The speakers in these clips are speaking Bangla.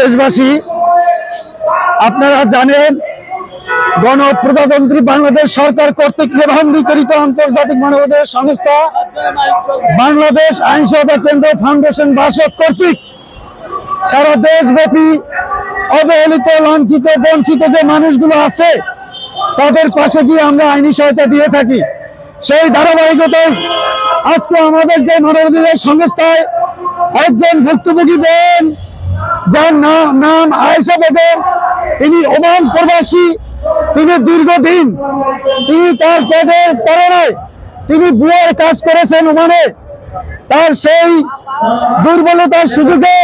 দেশবাসী, আপনারা জানেন, গণপ্রজাতন্ত্রী বাংলাদেশ সরকার কর্তৃক নিবন্ধীকৃত আন্তর্জাতিক মানবাধিকার সংস্থা বাংলাদেশ আইন সহায়তা কেন্দ্র ফাউন্ডেশন বাসক কর্তৃক সারা দেশব্যাপী অবহেলিত, লাঞ্ছিত, বঞ্চিত যে মানুষগুলো আছে, তাদের পাশে গিয়ে আমরা আইনি সহায়তা দিয়ে থাকি। সেই ধারাবাহিকতায় আজকে আমাদের যে মানবাধিকার সংস্থায় একজন ভুক্তভোগী বোন যার নাম নাম আয়েশা বেগম। তিনি ওমান প্রবাসী, তিনি দীর্ঘদিন, তিনি তার পেটের প্রেরণায় তিনি বুয়ের কাজ করেছেন ওমানে। তার সেই দুর্বলতার সুযোগে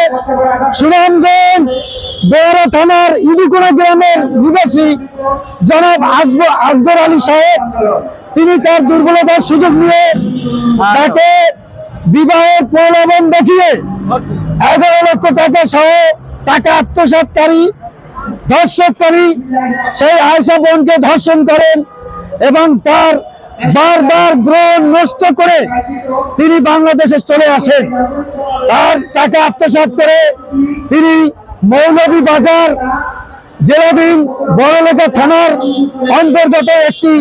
সুনামগঞ্জ, বেয়ারা থানার ইদুকুড়া গ্রামের নিবাসী জনাব আসগর আলী সাহেব, তিনি তার দুর্বলতার সুযোগ নিয়ে তাকে বিবাহের প্রলোভন দেখিয়ে এগারো লক্ষ টাকা সহ টাকা আত্মসাতকারী ধর্ষককারী সেই আয়সা বোনকে ধর্ষণ করেন এবং তার বারবার গ্রহণ নষ্ট করে তিনি বাংলাদেশে চলে আসেন। তার টাকা আত্মসাৎ করে তিনি মৌলভী বাজার, জেলাধীন বড়লেখা থানার অন্তর্গত একটি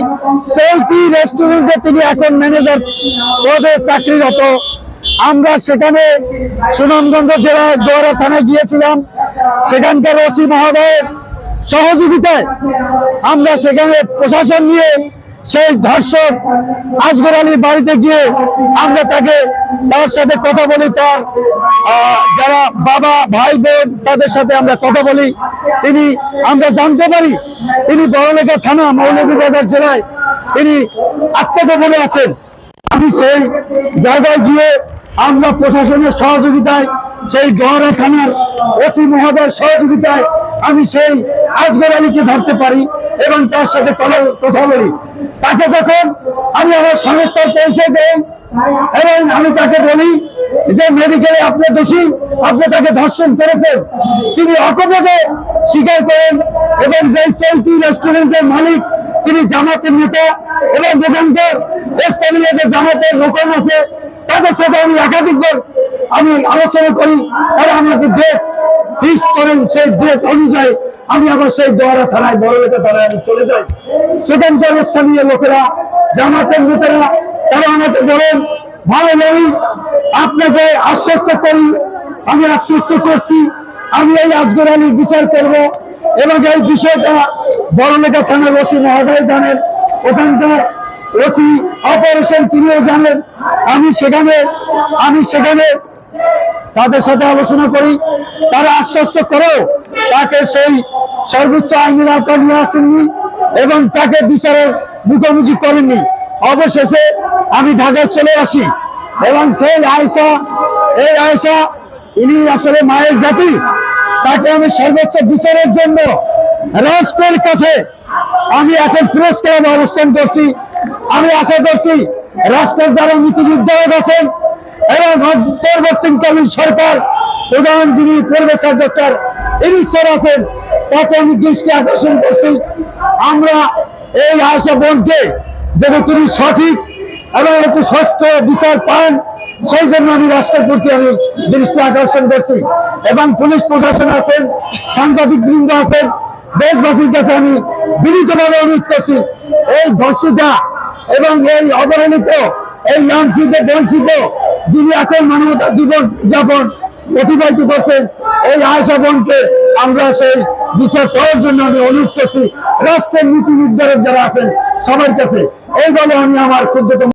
সেলফি রেস্টুরেন্টে তিনি এখন ম্যানেজার পদে চাকরিরত। আমরা সেখানে সুনামগঞ্জ জেলার জোয়ারা থানায় গিয়েছিলাম। সেখানকার ওসি মহোদয়ের সহযোগিতায় আমরা সেখানে প্রশাসন নিয়ে সেই ধর্ষক আসগর আলীর বাড়িতে গিয়ে আমরা তাকে তার সাথে কথা বলি, তার যারা বাবা, ভাই, বোন, তাদের সাথে আমরা কথা বলি। তিনি, আমরা জানতে পারি, তিনি বড়লেখা থানা মৌলভীবাজার জেলায় তিনি আত্মগোপনে আছেন। আমি সেই জায়গায় গিয়ে আমরা প্রশাসনের সহযোগিতায়, সেই গহরা থানার মহোদয়ের সহযোগিতায় আমি সেই আজগর আলীকে ধরতে পারি এবং তার সাথে কথা- বলি। তাকে যখন আমি আমার সংস্থায় পৌঁছে দেই এবং আমি তাকে বলি যে, মেডিকেলে আপনি দোষী, আপনি তাকে ধর্ষণ করেছেন। তিনি অকপটে স্বীকার করেন এবং যে সেলফি রেস্টুরেন্টের মালিক, তিনি জামাতের নেতা এবং দোকানদার স্থানীয় যে জামাতের লোকন আছে তাদের সাথে আমি একাধিকবার আমি আলোচনা করি, তারা আমাকে ডেট ফিক্স করেন, সেই ডেট অনুযায়ী আমি আবার সেই দোয়ারা থানায় বড় লেখা থানায় আমি চলে যাই। সেখানকার স্থানীয় লোকেরা, জামাতের নেতারা তারা আমাকে বলেন, ভালো নেই আপনাকে আশ্বস্ত করি, আমি আশ্বস্ত করছি, আমি এই আজগর আলীর বিচার করব এবং এই বিষয়টা বড়লেখা থানার ওসি মহোদয় জানেন। ওখানকার ওসি অপারেশন তিনিও জানেন। আমি সেখানে আমি সেখানে তাদের সাথে আলোচনা করি। তারা আশ্বস্ত করেও তাকে সেই সর্বোচ্চ আইনের আওতায় নিয়ে আসেননি এবং তাকে বিচারের মুখোমুখি করেননি। অবশেষে আমি ঢাকায় চলে আসি এবং সেই আয়সা এই আয়সা ইনি আসলে মায়ের জাতি। তাকে আমি সর্বোচ্চ বিচারের জন্য রাষ্ট্রের কাছে আমি এখন পুরস্কার অবস্থান করছি। আমি আশা করছি রাষ্ট্রের যারা নির্ধারক আছেন এবং অন্তর্বর্তীকালীন সরকার প্রধান যিনি প্রফেসর ডক্টর ইরিশ্বর আছেন তাকে আমি দৃষ্টি আকর্ষণ করছি। আমরা এই আশা বোনকে যেন তিনি সঠিক এবং একটু সত্য বিচার পান, সেই জন্য আমি রাষ্ট্রের প্রতি আমি দৃষ্টি আকর্ষণ করছি। এবং পুলিশ প্রশাসন আছেন, সাংবাদিক বৃন্দ আছেন, দেশবাসীর কাছে আমি বিনীতভাবে অনুরোধ করছি, এই ধর্ষিতা এবং এই অবহেলিত, এই লাঞ্ছিত, বঞ্চিত যিনি এখন মানবতার জীবন যাপন অতিবাহিত করছেন এই আয়সা বোনকে আমরা সেই বিচার করার জন্য আমি অনুরোধ করছি, রাষ্ট্রের নীতি নির্ধারক যারা আছেন সবার কাছে এই বলে আমি আমার ক্ষুদ্রতম